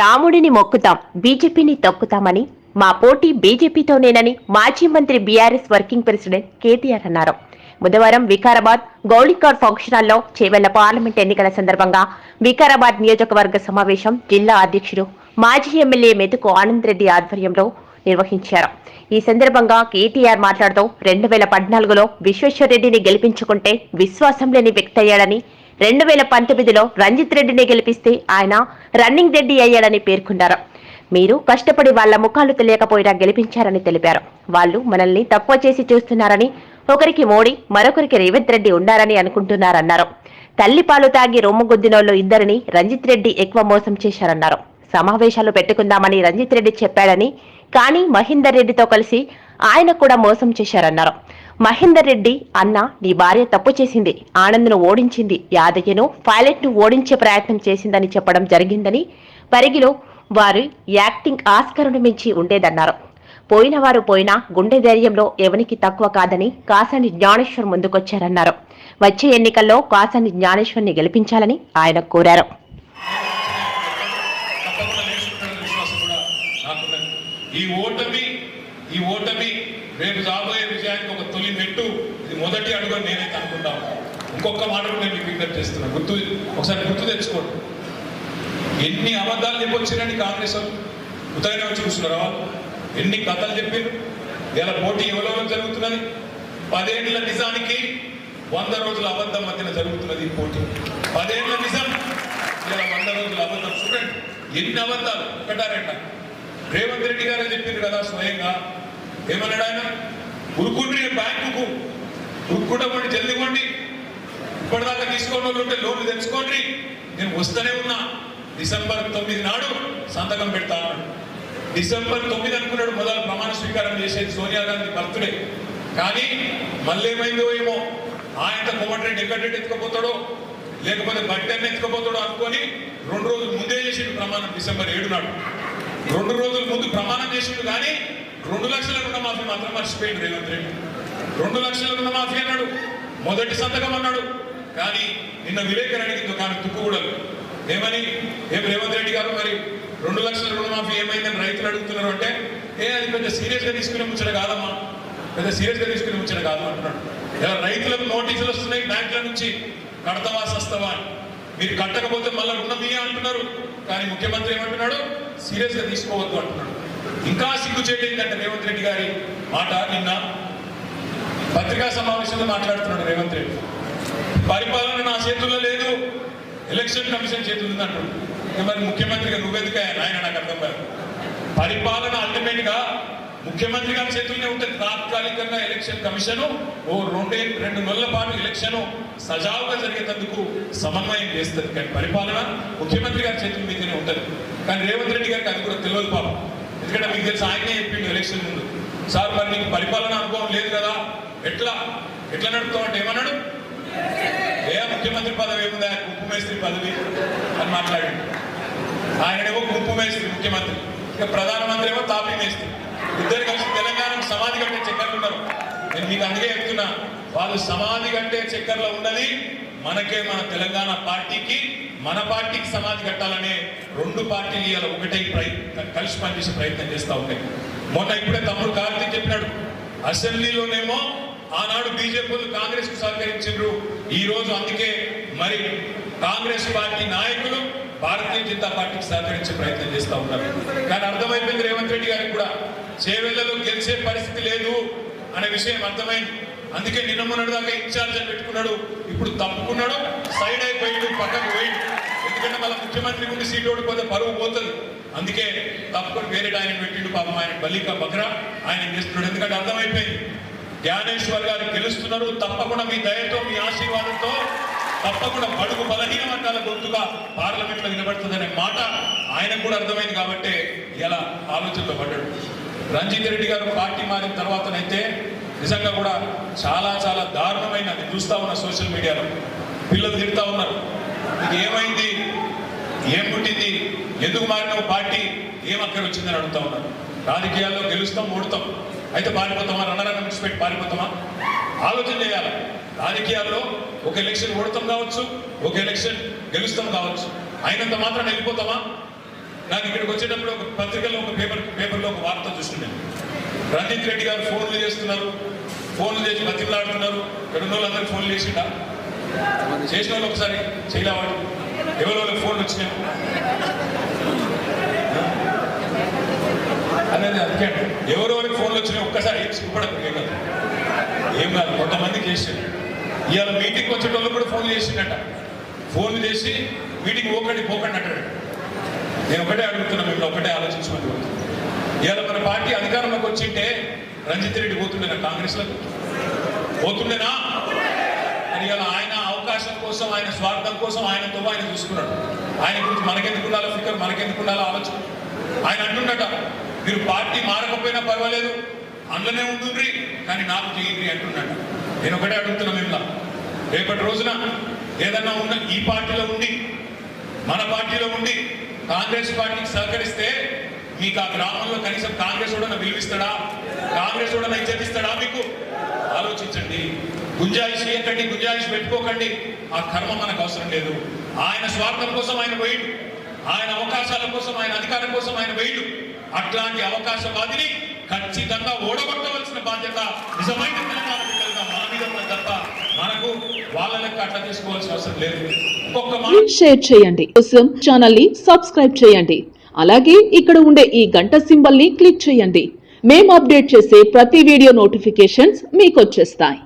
రాముడిని మొక్కుతాం బీజేపీని తొక్కుతామని మా పోటీ బీజేపీతోనేనని మాజీ మంత్రి బీఆర్ఎస్ వర్కింగ్ ప్రెసిడెంట్ కేటీఆర్ అన్నారు. బుధవారం వికారాబాద్ గౌళికార్ ఫంక్షన్ హాల్లో చేవెళ్ళ పార్లమెంట్ ఎన్నికల సందర్భంగా వికారాబాద్ నియోజకవర్గ సమావేశం జిల్లా అధ్యక్షుడు మాజీ ఎమ్మెల్యే మెతుకు ఆనంద్ రెడ్డి ఆధ్వర్యంలో నిర్వహించారు. ఈ సందర్భంగా కేటీఆర్ మాట్లాడుతూ రెండు వేల పద్నాలుగులో విశ్వేశ్వరరెడ్డిని గెలిపించుకుంటే విశ్వాసం లేని వ్యక్తయ్యాడని రెండు వేల పంతొమ్మిదిలో రంజిత్ రెడ్డిని గెలిపిస్తే ఆయన రన్నింగ్ రెడ్డి అయ్యాడని పేర్కొన్నారు. మీరు కష్టపడి వాళ్ళ ముఖాలు తెలియకపోయినా గెలిపించారని తెలిపారు. వాళ్ళు మనల్ని తక్కువ చేసి చూస్తున్నారని ఒకరికి మోడీ మరొకరికి రేవంత్ రెడ్డి ఉండారని అనుకుంటున్నారన్నారు. తల్లి పాలు తాగి రొమ్ము గుద్దినోళ్ళు ఇద్దరిని రంజిత్ రెడ్డి ఎక్కువ మోసం చేశారన్నారు. సమావేశాలు పెట్టుకుందామని రంజిత్ రెడ్డి చెప్పాడని కానీ మహేందర్ రెడ్డితో కలిసి ఆయన కూడా మోసం చేశారన్నారు. మహేందర్ రెడ్డి అన్న నీ భార్య తప్పు చేసింది. ఆనంద్ను ఓడించింది. యాదయ్యను పైలట్ను ఓడించే ప్రయత్నం చేసిందని చెప్పడం జరిగిందని పరిగిలో వారి యాక్టింగ్ ఆస్కరును మించి ఉండేదన్నారు. పోయిన వారు పోయినా గుండె ధైర్యంలో ఎవనికి తక్కువ కాదని కాసాని జ్ఞానేశ్వర్ ముందుకొచ్చారన్నారు. వచ్చే ఎన్నికల్లో కాసాని జ్ఞానేశ్వర్ని గెలిపించాలని ఆయన కోరారు. ఈ ఓటమి ఈ ఓటమి రేపు మొదటి అడుగు నేనైతే అనుకుంటా ఉన్నాను. ఇంకొక మాట కూడా నేను మీకు విజ్ఞప్తి చేస్తున్నాను గుర్తు ఒకసారి గుర్తు తెచ్చుకోండి. ఎన్ని అబద్ధాలు చెప్పొచ్చిరండి కాంగ్రెస్ వాళ్ళు? ఉదయనే వచ్చి కూర్చున్నారు? వాళ్ళు ఎన్ని కథలు చెప్పారు ఇలా పోటీ ఎవరెవరు జరుగుతున్నది? పదేళ్ళ నిజానికి వంద రోజుల అబద్ధం మధ్యన జరుగుతున్నది పోటీ. పదేళ్ళ నిజం. ఇలా వంద రోజుల అబద్ధం. చూడండి ఎన్ని అబద్ధాలు? ఒకటారంట రేవంత్ రెడ్డి గారే చెప్పింది కదా స్వయంగా. ఏమన్నాడు ఆయన? ఉరుకుండ్రి బ్యాంకుకు ఉరుక్కుంటే జల్ది కొండి ఇప్పటిదాకా తీసుకోని వాళ్ళు ఉంటే లోన్లు తెచ్చుకోండి. నేను వస్తూనే ఉన్నా. డిసెంబర్ తొమ్మిది నాడు సంతకం పెడతా అన్నాడు. డిసెంబర్ తొమ్మిది అనుకున్నాడు మొదలు ప్రమాణ స్వీకారం చేసేది సోనియా గాంధీ బర్త్డే. కానీ మళ్ళీ ఏమైందో ఏమో ఆయన కోమటిరెడ్డి ఎక్కడెడ్డి ఎత్తుకపోతాడో లేకపోతే బట్టెన్న ఎత్తుకపోతాడో అనుకొని రెండు రోజులు ముందే చేసిండు ప్రమాణం డిసెంబర్ ఏడు నాడు. రెండు రోజుల ముందు ప్రమాణం చేసిండు కానీ రెండు లక్షల రుణమాఫీ మాత్రం మర్చిపోయిండు రేవంత్ రెడ్డి. రెండు లక్షల రుణమాఫీ అన్నాడు. మొదటి సంతకం అన్నాడు. కానీ నిన్న విలేకరు దుకాణం తుక్కుకూడదు ఏమని? ఏం రేవంత్ రెడ్డి గారు మరి రెండు లక్షల రుణమాఫీ ఏమైందని రైతులు అడుగుతున్నారు అంటే ఏ అది పెద్ద సీరియస్గా తీసుకునే ముచ్చట కాదమ్మా. పెద్ద సీరియస్గా తీసుకునే ముచ్చట కాదు అంటున్నాడు. ఇలా రైతులకు నోటీసులు వస్తున్నాయి బ్యాంకుల నుంచి. కడతావా సస్తవా అని. మీరు కట్టకపోతే మళ్ళీ రుణం ఇయ్య అంటున్నారు. కానీ ముఖ్యమంత్రి ఏమంటున్నాడు? సీరియస్గా తీసుకోవద్దు అంటున్నాడు. ఇంకా సిగ్గు ఏంటంటే రేవంత్ రెడ్డి గారి మాట నిన్న. పత్రికా సమావేశంలో మాట్లాడుతున్నాడు రేవంత్ రెడ్డి. పరిపాలన నా చేతుల్లో లేదు ఎలక్షన్ కమిషన్ చేతులు అంటున్నాడు. మరి ముఖ్యమంత్రిగా నువ్వెందుకే ఆయన నాకు అర్థం కాదు. పరిపాలన అల్టిమేట్గా ముఖ్యమంత్రి గారి చేతుల్లోనే ఉంటుంది. తాత్కాలికంగా ఎలక్షన్ కమిషన్ ఓ రెండే రెండు నెలల పాటు ఎలక్షన్ సజావుగా జరిగేటందుకు సమన్వయం చేస్తుంది. కానీ పరిపాలన ముఖ్యమంత్రి గారి చేతుల మీదనే ఉంటుంది. కానీ రేవంత్ రెడ్డి గారికి అది కూడా తెలియదు పాపం. ఎందుకంటే మీకు తెలిసి ఆయనే చెప్పిండు ఎలక్షన్ ముందు. సార్ మరి నీకు పరిపాలన అనుభవం లేదు కదా? ఎట్లా? ఎట్లా నడుపుతావు అంటే ఏమన్నాడు? ఏ ముఖ్యమంత్రి పదవి ఏముందా? ఉప్పు మేస్త్రి పదవి అని మాట్లాడిండు. ఆయననేమో గుంపు మేస్త్రి ముఖ్యమంత్రి. ఇక ప్రధానమంత్రి ఏమో తాపీ మేస్త్రి. ఇద్దరు కలిసి తెలంగాణకు సమాధి కట్టే చక్కర్లు ఉన్నారు నేను మీకు అందుకే చెప్తున్నా వాళ్ళు సమాధి కట్టే చక్కర్లో ఉన్నది మనకే మన తెలంగాణ పార్టీకి మన పార్టీకి సమాధి కట్టాలనే రెండు పార్టీలు ఇవాళ ఒకటే ప్రయత్నం కలిసి పనిచేసే ప్రయత్నం చేస్తూ ఉంటాయి మొన్న ఇప్పుడే తమ్ముడు కార్తీక్ చెప్పినాడు. అసెంబ్లీలోనేమో ఆనాడు బీజేపీ కాంగ్రెస్కు సహకరించారు ఈ రోజు అందుకే మరి కాంగ్రెస్ పార్టీ నాయకులు భారతీయ జనతా పార్టీకి సహకరించే ప్రయత్నం చేస్తూ ఉన్నారు. కానీ అర్థమైపోయింది రేవంత్ రెడ్డి గారికి కూడా. చేవెళ్ళలో గెలిచే పరిస్థితి లేదు అనే విషయం అర్థమైంది. అందుకే నిన్న మొన్నటి దాకా ఇన్ఛార్జ్ అని పెట్టుకున్నాడు. ఇప్పుడు తప్పుకున్నాడు సైడ్ అయిపోయాడు పక్కకు పోయిండు. ఎందుకంటే మళ్ళీ ముఖ్యమంత్రి నుండి సీట్ ఓడిపోతే పరువు పోతుంది. అందుకే తప్పుకొని వేరే ఆయన పెట్టిండు పాపం ఆయన బల్లిక బక్రా. ఆయన చేస్తున్నాడు? ఎందుకంటే అర్థమైపోయింది. జ్ఞానేశ్వర్ గారు గెలుస్తున్నారు. తప్పకుండా మీ దయతో మీ ఆశీర్వాదంతో తప్పకుండా బడుగు బలహీన వర్గాల గొంతుగా పార్లమెంట్లో వినబడుతుందనే మాట ఆయనకు కూడా అర్థమైంది కాబట్టి ఇలా ఆలోచనలో పడ్డాడు. రంజిత్ రెడ్డి గారు పార్టీ మారిన తర్వాతనైతే నిజంగా కూడా చాలా చాలా దారుణమైన నేను చూస్తా ఉన్నా సోషల్ మీడియాలో. పిల్లలు తిడతా ఉన్నారు. ఇది ఏమైంది? ఏం పుట్టింది? ఎందుకు మారిన పార్టీ? ఏం అక్కడ వచ్చిందని అడుగుతా ఉన్నారు. రాజకీయాల్లో గెలుస్తాం ఓడతాం. అయితే పారిపోతామా? రణరంగం విడిచిపెట్టి పారిపోతామా? ఆలోచన చేయాలి. రాజకీయాల్లో ఒక ఎలక్షన్ ఓడతాం కావచ్చు ఒక ఎలక్షన్ గెలుస్తాం కావచ్చు. అయినంత మాత్రం వెళ్ళిపోతామా? నాకు ఇక్కడికి వచ్చేటప్పుడు ఒక పత్రికలో ఒక పేపర్ పేపర్లో ఒక వార్త చూస్తున్నాను రంజిత్ రెడ్డి గారు ఫోన్లు చేస్తున్నారు. ఫోన్లు చేసి బతిమలాడుతున్నారు. ఇక్కడ ఉన్న వాళ్ళందరికీ ఫోన్లు చేసిండా? చేసిన వాళ్ళు ఒకసారి చేయలేవాడు ఎవరో వాళ్ళకి ఫోన్లు వచ్చినాయి? అనేది అందుకే ఎవరు ఎవరో ఫోన్లు వచ్చినాయి ఒక్కసారి ఏం సిగ్గుపడకు ఏం కాదు. ఏం కాదు కొంతమంది చేసాడు ఇవాళ మీటింగ్ వచ్చేటోళ్ళు కూడా ఫోన్లు చేసిండట. ఫోన్లు చేసి మీటింగ్ పోకండి పోకండి అంటాడు. నేను ఒకటే అడుగుతున్నా మిమ్మల్ని ఒకటే ఆలోచించమని ఇవాళ మన పార్టీ అధికారంలోకి వచ్చింటే రంజిత్ రెడ్డి పోతుండేనా కాంగ్రెస్లో? పోతుండేనా? అని ఇవాళ ఆయన అవకాశం కోసం ఆయన స్వార్థం కోసం ఆయనతో ఆయన చూసుకున్నాడు. ఆయన గురించి మనకెందుకు ఉండాలో ఫికర్ మనకెందుకు ఉండాలో ఆలోచన. ఆయన అంటుండట మీరు పార్టీ మారకపోయినా పర్వాలేదు. అందులోనే ఉంటుంది కానీ నాకు చేయండి అంటున్నాడు. నేను ఒకటే అడుగుతున్నా మిమ్మల్ని. రేపటి రోజున ఏదన్నా ఉన్న ఈ పార్టీలో ఉండి మన పార్టీలో ఉండి కాంగ్రెస్ పార్టీకి సహకరిస్తే మీకు ఆ గ్రామంలో కనీసం కాంగ్రెస్ కూడా విలువిస్తాడా? కాంగ్రెస్ కూడా హెచ్చరిస్తాడా మీకు? ఆలోచించండి. గుంజాయిషి ఎక్కండి గుంజాయిషి పెట్టుకోకండి. ఆ కర్మ మనకు అవసరం లేదు. ఆయన స్వార్థం కోసం ఆయన వెయిట్ ఆయన అవకాశాల కోసం ఆయన అధికారం కోసం ఆయన వెయిట్ అట్లాంటి అవకాశవాదిని ఖచ్చితంగా ఓడగొట్టవలసిన బాధ్యత నిజమైన తెలంగాణ బిడ్డలుగా మన మీద తప్ప మనకు వాళ్ళ లెక్క అట్లా తీసుకోవాల్సిన అవసరం లేదు. షేర్ చేయండి. కోసం ఛానల్ని సబ్స్క్రైబ్ చేయండి. అలాగే ఇక్కడ ఉండే ఈ గంట సింబల్ని క్లిక్ చేయండి. మేము అప్డేట్ చేసే ప్రతి వీడియో నోటిఫికేషన్స్ మీకు వచ్చేస్తాయి